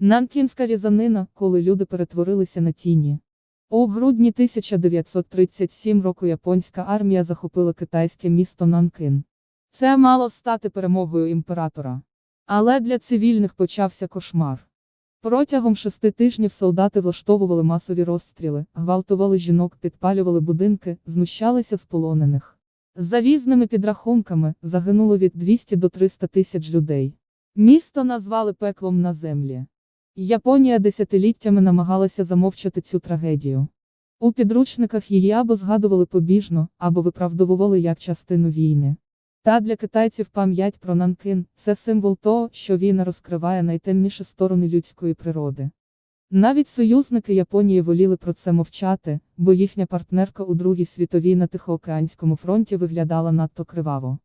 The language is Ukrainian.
Нанкінська різанина, коли люди перетворилися на тіні. У грудні 1937 року японська армія захопила китайське місто Нанкин. Це мало стати перемогою імператора. Але для цивільних почався кошмар. Протягом шести тижнів солдати влаштовували масові розстріли, гвалтували жінок, підпалювали будинки, знущалися з полонених. За різними підрахунками, загинуло від 200 до 300 тисяч людей. Місто назвали пеклом на землі. Японія десятиліттями намагалася замовчати цю трагедію. У підручниках її або згадували побіжно, або виправдовували як частину війни. Та для китайців пам'ять про Нанкин це символ того, що війна розкриває найтемніші сторони людської природи. Навіть союзники Японії воліли про це мовчати, бо їхня партнерка у Другій світовій на Тихоокеанському фронті виглядала надто криваво.